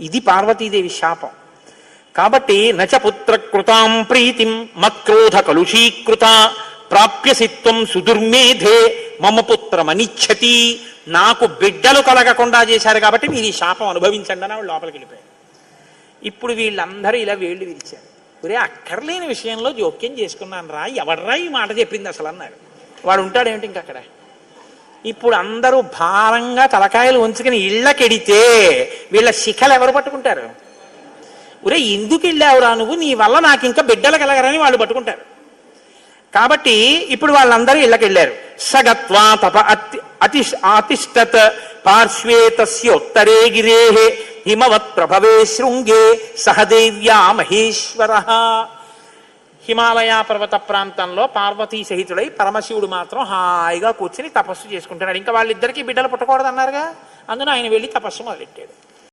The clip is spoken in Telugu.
ఇది పార్వతీదేవి శాపం. కాబట్టి నచ పుత్ర కృతాం ప్రీతిం మక్రోధ కలుషీకృత ప్రాప్యసిత్వం సుదుర్మేధే మమ పుత్రమనిచ్చతి నాకు బిడ్డలు కలగకుండా చేశారు కాబట్టి మీరు ఈ శాపం అనుభవించండి అని వాళ్ళు లోపలికి వెళ్ళిపోయారు. ఇప్పుడు వీళ్ళందరూ ఇలా వేళ్ళు విరిచారు. ఒరే అక్కర్లేని విషయంలో జోక్యం చేసుకున్నాను రా ఎవడ్రా ఈ మాట చెప్పింది అసలు అన్నారు వాడు ఉంటాడేమిటి ఇంక అక్కడ ఇప్పుడు అందరూ భారంగా తలకాయలు ఉంచుకుని ఇళ్ళకెడితే వీళ్ళ శిఖలు ఎవరు పట్టుకుంటారు? ఒరే ఎందుకు వెళ్ళావురా నువ్వు? నీ వల్ల నాకు ఇంకా బిడ్డలు కలగరని వాళ్ళు పట్టుకుంటారు. కాబట్టి ఇప్పుడు వాళ్ళందరూ ఇళ్ళకెళ్ళారు సగత్వా తప అతి అతి ఆతిష్టత్ పార్శ్వే తస్యోత్తరే గిరే హిమవత్ ప్రభవే శృంగే సహదేవ్యా మహేశ్వర హిమాలయ పర్వత ప్రాంతంలో పార్వతీ సహితుడై పరమశివుడు మాత్రం హాయిగా కూర్చుని తపస్సు చేసుకుంటున్నాడు. ఇంకా వాళ్ళిద్దరికీ బిడ్డలు పుట్టకూడదన్నారుగా? అందున ఆయన వెళ్ళి తపస్సు మొదలెట్టాడు.